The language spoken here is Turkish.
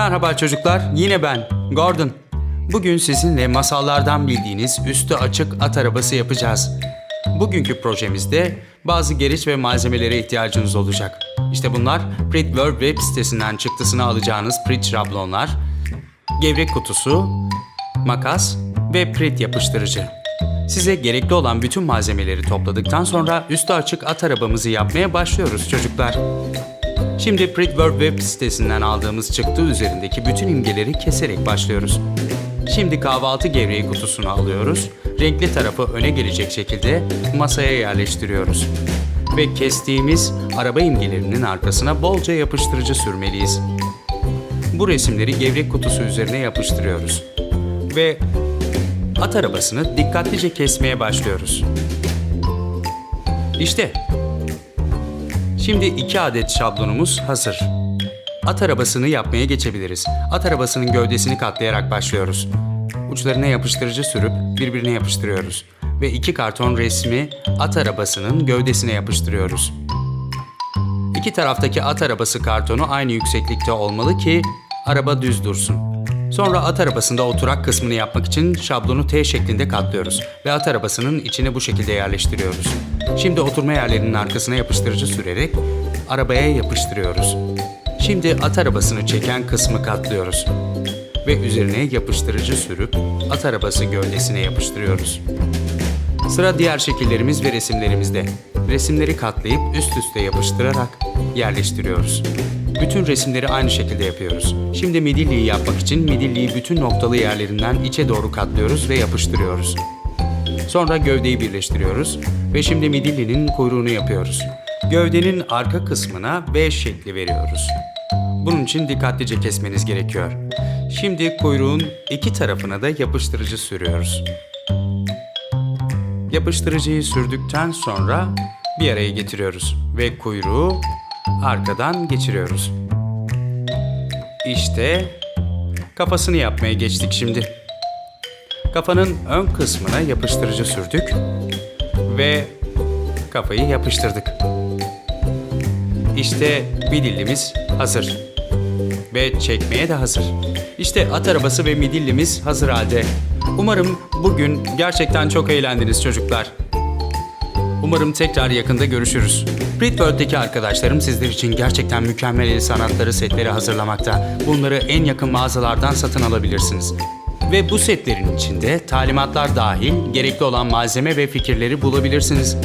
Merhaba çocuklar, yine ben, Gordon. Bugün sizinle masallardan bildiğiniz üstü açık at arabası yapacağız. Bugünkü projemizde bazı gereç ve malzemelere ihtiyacınız olacak. İşte bunlar Pritworld web sitesinden çıktısını alacağınız Prit şablonlar, gevrek kutusu, makas ve Prit yapıştırıcı. Size gerekli olan bütün malzemeleri topladıktan sonra üstü açık at arabamızı yapmaya başlıyoruz çocuklar. Şimdi Pritworld web sitesinden aldığımız çıktı üzerindeki bütün imgeleri keserek başlıyoruz. Şimdi kahvaltı gevreği kutusunu alıyoruz. Renkli tarafı öne gelecek şekilde masaya yerleştiriyoruz. Ve kestiğimiz araba imgelerinin arkasına bolca yapıştırıcı sürmeliyiz. Bu resimleri gevrek kutusu üzerine yapıştırıyoruz. Ve at arabasını dikkatlice kesmeye başlıyoruz. İşte Şimdi iki adet şablonumuz hazır. At arabasını yapmaya geçebiliriz. At arabasının gövdesini katlayarak başlıyoruz. Uçlarına yapıştırıcı sürüp birbirine yapıştırıyoruz. Ve iki karton resmi at arabasının gövdesine yapıştırıyoruz. İki taraftaki at arabası kartonu aynı yükseklikte olmalı ki araba düz dursun. Sonra at arabasında oturak kısmını yapmak için şablonu T şeklinde katlıyoruz ve at arabasının içine bu şekilde yerleştiriyoruz. Şimdi oturma yerlerinin arkasına yapıştırıcı sürerek arabaya yapıştırıyoruz. Şimdi at arabasını çeken kısmı katlıyoruz ve üzerine yapıştırıcı sürüp at arabası gövdesine yapıştırıyoruz. Sıra diğer şekillerimiz ve resimlerimizde. Resimleri katlayıp üst üste yapıştırarak yerleştiriyoruz. Bütün resimleri aynı şekilde yapıyoruz. Şimdi midilliyi yapmak için midilliyi bütün noktalı yerlerinden içe doğru katlıyoruz ve yapıştırıyoruz. Sonra gövdeyi birleştiriyoruz ve şimdi midillinin kuyruğunu yapıyoruz. Gövdenin arka kısmına V şekli veriyoruz. Bunun için dikkatlice kesmeniz gerekiyor. Şimdi kuyruğun iki tarafına da yapıştırıcı sürüyoruz. Yapıştırıcıyı sürdükten sonra bir araya getiriyoruz ve kuyruğu arkadan geçiriyoruz. İşte kafasını yapmaya geçtik şimdi. Kafanın ön kısmına yapıştırıcı sürdük ve kafayı yapıştırdık. İşte midillimiz hazır. Ve çekmeye de hazır. İşte at arabası ve midillimiz hazır halde. Umarım bugün gerçekten çok eğlendiniz çocuklar. Umarım tekrar yakında görüşürüz. Pritworld'deki arkadaşlarım sizler için gerçekten mükemmel el sanatları setleri hazırlamakta. Bunları en yakın mağazalardan satın alabilirsiniz. Ve bu setlerin içinde talimatlar dahil gerekli olan malzeme ve fikirleri bulabilirsiniz.